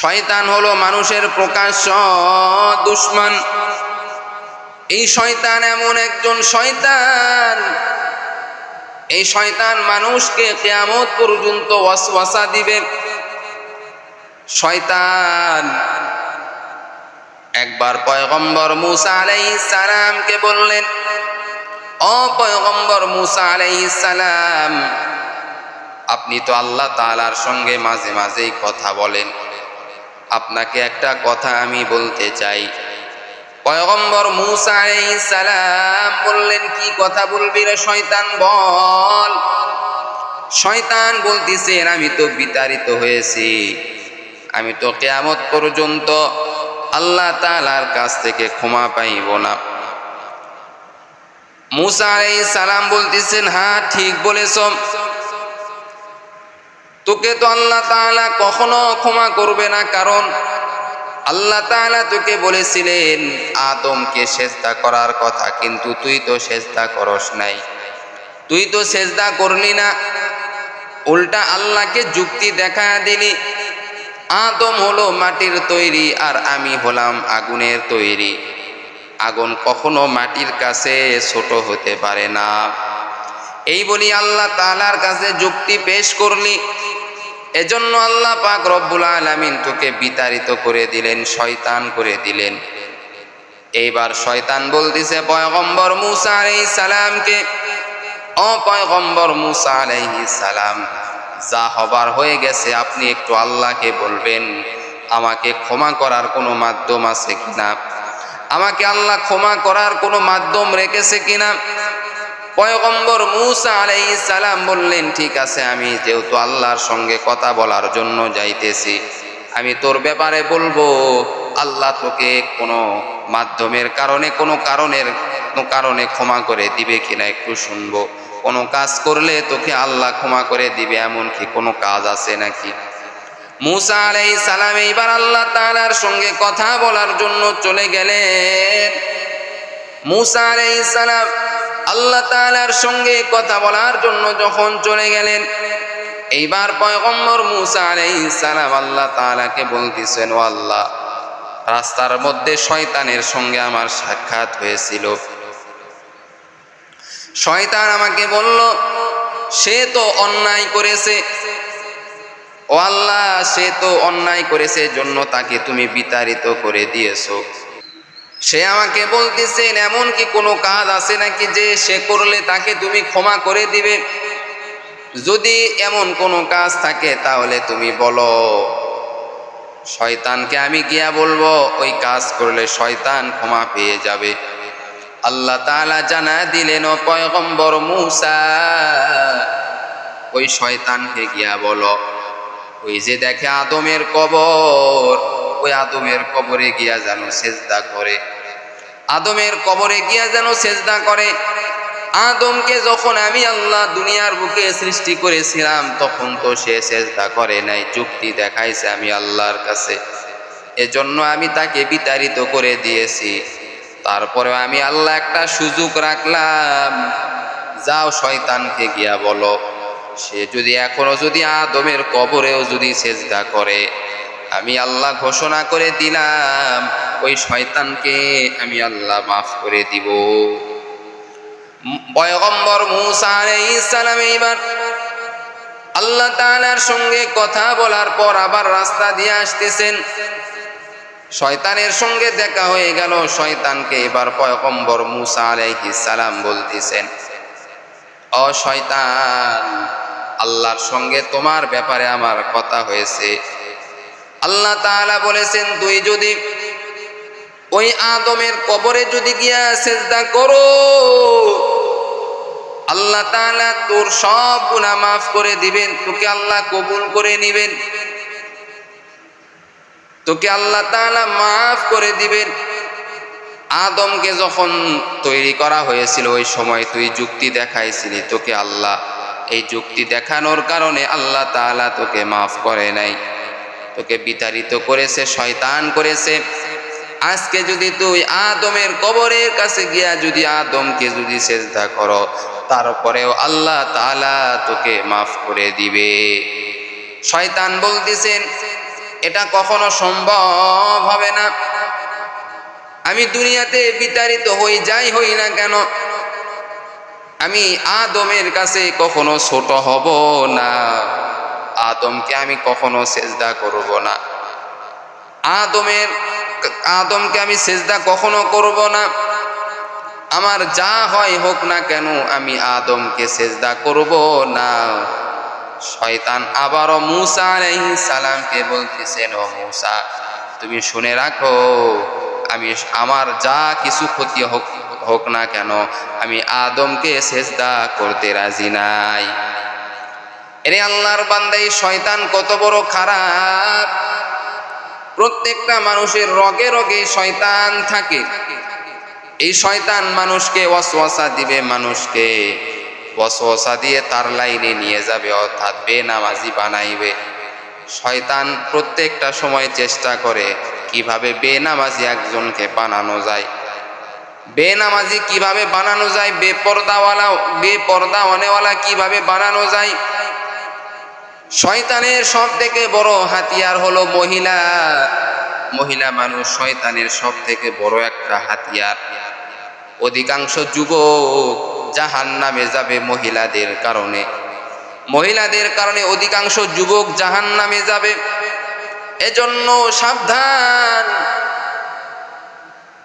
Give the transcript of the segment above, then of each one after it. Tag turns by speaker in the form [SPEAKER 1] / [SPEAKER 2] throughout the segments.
[SPEAKER 1] শয়তান হলো মানুষের প্রকাশ্য দুশ্মন। এই শয়তান এমন একজন শয়তান। এই শয়তান মানুষকে কেয়ামত পর্যন্ত ওয়াসওয়াসা দিবে। শয়তান একবার পয়গম্বর মুসা আলাইহিস সালামকে বললেন ও পয়গম্বর মুসা আলাইহিস সালাম, আপনি তো আল্লাহ তাআলার সঙ্গে মাঝে মাঝেই কথা বলেন। আপনাকে একটা কথা আমি বলতে চাই। পয়গম্বর মুসা সালাম বললেন, কি কথা বলবি রে শয়তান? বল। শয়তান বলতেছেন আমি তো বিতাড়িত হয়েছি। আমি তো কেয়ামত পর্যন্ত আল্লাহ তাআলার কাছ থেকে ক্ষমা পাইব না। মুসা সালাম বলতেছেন হ্যাঁ ঠিক বলেছ। তোকে তো আল্লাহ তাআলা কখনো ক্ষমা করবে না, কারণ আল্লাহ তাআলা তোকে বলেছিলেন, আদমকে সেজদা করার কথা, কিন্তু তুই তো সেজদা করস নাই। তুই তো সেজদা করলি না। উল্টা আল্লাহকে যুক্তি দেখা দিলি। আদম হলো মাটির তৈরি আর আমি হলাম আগুনের তৈরি। আগুন কখনো মাটির কাছে ছোট হতে পারে না। এই বলি আল্লাহ তাআলার কাছে যুক্তি পেশ করলি। এজন্য আল্লাহ পাক রব্বুল আলামিন তোকে বিতাড়িত করে দিলেন, শয়তান করে দিলেন। এইবার শয়তান বলতেছে, পয়গম্বর মুসা আলাইহিস সালামকে, ও পয়গম্বর মুসা আলাইহিস সালাম, যা হবার হয়ে গেছে, আপনি একটু আল্লাহকে বলবেন, আমাকে ক্ষমা করার কোনো মাধ্যম আছে কিনা? আমাকে আল্লাহ ক্ষমা করার কোনো মাধ্যম রেখেছে কিনা? পয়গম্বর মুসা আলাইহিস সালাম বললেন, ঠিক আছে, আমি যেহেতু আল্লাহর সঙ্গে কথা বলার জন্য যাইতেছি, আমি তোর ব্যাপারে বলব, আল্লাহ তোকে কোনো মাধ্যমের কারণে, কোনো কারণের, কোনো কারণে ক্ষমা করে দিবে কিনা একটু শুনব। কোনো কাজ করলে তোকে আল্লাহ ক্ষমা করে দিবে, এমন কি কোনো কাজ আছে নাকি? মুসা আলাইহিস সালাম এইবার আল্লাহ তাআলার সঙ্গে কথা বলার জন্য চলে গেলেন। মুসা আলাইহিস সালাম আল্লাহ তাআলার সঙ্গে কথা বলার জন্য যখন চলে গেলেন, এইবার পয়গম্বর মুসা আলাইহিস সালাম আল্লাহ তাআলাকে বলতেছেন, ও আল্লাহ, রাস্তার মধ্যে শয়তানের সঙ্গে আমার সাক্ষাৎ হয়েছিল। শয়তান আমাকে বলল, সে তো অন্যায় করেছে। ও আল্লাহ, সে তো অন্যায় করেছে জন্য তাকে তুমি বিতাড়িত করে দিয়েছ। সে আমাকে বলতেছেন এমন কি কোনো কাজ আছে নাকি যে সে করলে তাকে তুমি ক্ষমা করে দিবে? যদি এমন কোনো কাজ থাকে তাহলে তুমি বলো, শয়তানকে আমি গিয়া বলব, ওই কাজ করলে শয়তান ক্ষমা পেয়ে যাবে। আল্লাহ তাআলা জানা দিলেন পয়গম্বর মুসা, ওই শয়তানকে গিয়া বলো। ওই যে দেখে আদমের কবর ওই আদমের কবরে গিয়া যেন সেজদা করে। আদমের কবরে গিয়া যেন সেজদা করে। আদমকে যখন আমি আল্লাহ দুনিয়ার বুকে সৃষ্টি করেছিলাম, তখন তো সে সেজদা করে নাই, যুক্তি দেখাইছে আমি আল্লাহর কাছে। এজন্য আমি তাকে বিতাড়িত করে দিয়েছি। তারপরে আমি আল্লাহ একটা সুযোগ রাখলাম। যাও শয়তানকে গিয়া বলো, সে যদি এখনও যদি আদমের কবরেও যদি সেজদা করে আমি আল্লাহ ঘোষণা করে দিলাম, ওই শয়তানকে আমি আল্লাহ মাফ করে দিব। পয়গম্বর মুসা আলাইহিস সালাম এইবার আল্লাহ তাআলার সঙ্গে কথা বলার পর আবার রাস্তা দিয়ে আসতেছেন। শয়তানের সঙ্গে দেখা হয়ে গেল, শয়তানকে এবার পয়গম্বর মুসা সালাম বলতেছেন, ও শয়তান, আল্লাহর সঙ্গে তোমার ব্যাপারে আমার কথা হয়েছে। আল্লাহ তাআলা বলেছেন, তুই যদি ওই আদমের কবরে যদি গিয়া সেজদা করো, আল্লাহ তাআলা তোর সব গুনাহ মাফ করে দিবেন, তোকে আল্লাহ কবুল করে নিবেন। তোকে আল্লাহ তাআলা মাফ করে দিবেন। আদমকে যখন তৈরি করা হয়েছিল, ওই সময় তুই যুক্তি দেখাইছিলি, তোকে আল্লাহ এই যুক্তি দেখানোর কারণে আল্লাহ তাআলা তোকে মাফ করে নাই। তোকে বিতাড়িত করেছে, শয়তান করেছে। আজকে যদি তুই আদমের কবরের কাছে গিয়া যদি আদমকে যদি সেজদা করো, তারপরেও আল্লাহ তাআলা তোকে মাফ করে দিবে। শয়তান বলতেছেন, এটা কখনো সম্ভব হবে না। আমি দুনিয়াতে বিতাড়িত হই, যাই হই না কেন, আমি আদমের কাছে কখনো ছোট হব না। আদমকে আমি কখনো সেজদা করব না। আদমের, আদমকে আমি সেজদা কখনো করব না। আমার যা হয় হোক না কেন, আমি আদমকে সেজদা করব না। শয়তান আবারও মুসা আলাইহিস সালামকে বলতেছেন, ও মুসা, তুমি শুনে রাখো, আমি আমার যা কিছু ক্ষতি হোক হোক না কেন, আমি আদমকে সেজদা করতে রাজি নাই। এরে আল্লাহর বান্দাই, শয়তান কত বড় খারাপ। প্রত্যেকটা মানুষের রগে রগে শয়তান থাকে। এই শয়তান মানুষকে ওয়াসওয়াসা দিবে মানুষকে। ওয়াসওয়াসা দিয়ে তার লাইনে নিয়ে যাবে, অর্থাৎ বেনামাজি বানাইবে। শয়তান প্রত্যেকটা সময় চেষ্টা করে কীভাবে বেনামাজি একজনকে বানানো যায়। বেনামাজি কীভাবে বানানো যায়? বেপর্দাওয়ালা বেপর্দা অনেওয়ালা কীভাবে বানানো যায়? শয়তানের সব থেকে বড় হাতিয়ার হলো মহিলা। মহিলা মানুষ শয়তানের সব থেকে বড় একটা হাতিয়ার। অধিকাংশ যুবক জাহান নামে যাবে মহিলাদের কারণে। মহিলাদের কারণে অধিকাংশ যুবক জাহান নামে যাবে। এজন্য সাবধান।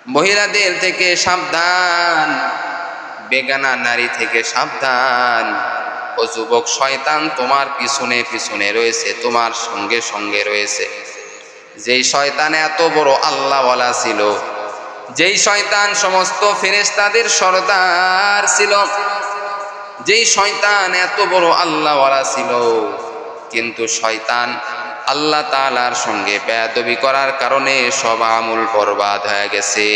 [SPEAKER 1] মহিলাদের থেকে সাবধান। বেগানা নারী থেকে সাবধান। ও যুবক, শয়তান তোমার পিছনে পিছনে রয়েছে, তোমার সঙ্গে সঙ্গে রয়েছে। যেই শয়তান এত বড় আল্লাহওয়ালা ছিল, যেই শয়তান সমস্ত ফেরেশতাদের সর্দার ছিল, যেই শয়তান এত বড় আল্লাহওয়ালা ছিল, কিন্তু শয়তান আল্লাহ তাআলার সঙ্গে বেয়াদবি করার কারণে সব আমূল বরবাদ হয়ে গেছে।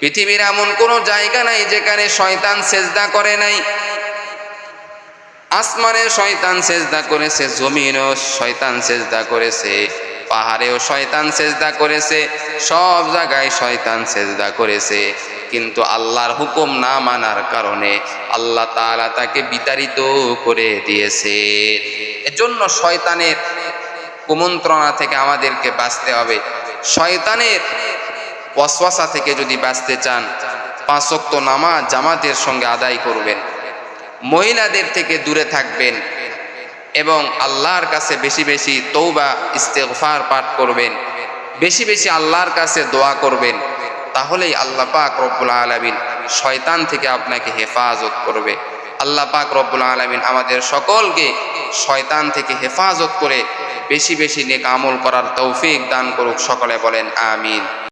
[SPEAKER 1] পৃথিবীর এমন কোনো জায়গা নাই যেখানে শয়তান সেজদা করে নাই আসমানে শয়তান সেজদা করেছে, জমিনও শয়তান সেজদা করেছে, পাহাড়েও শয়তান সেজদা করেছে, সব জায়গায় শয়তান সেজদা করেছে। কিন্তু আল্লাহর হুকুম না মানার কারণে আল্লাহ তাআলা তাকে বিতাড়িত করে দিয়েছে। এজন্য শয়তানের কুমন্ত্রণা থেকে আমাদেরকে বাঁচতে হবে। শয়তানের ওয়াসওয়াসা থেকে যদি বাঁচতে চান পাঁচক্ত নামাজ জামাতের সঙ্গে আদায় করবেন। মহিলাদের থেকে দূরে থাকবেন এবং আল্লাহর কাছে বেশি বেশি তৌবা ইস্তেফার পাঠ করবেন। বেশি বেশি আল্লাহর কাছে দোয়া করবেন। তাহলেই আল্লাহ পাক রব্বুল আলমিন শয়তান থেকে আপনাকে হেফাজত করবে। আল্লাহ পাক রব্বুল আলমিন আমাদের সকলকে শয়তান থেকে হেফাজত করে বেশি বেশি নেক আমল করার তৌফিক দান করুক। সকলে বলেন, আমিন।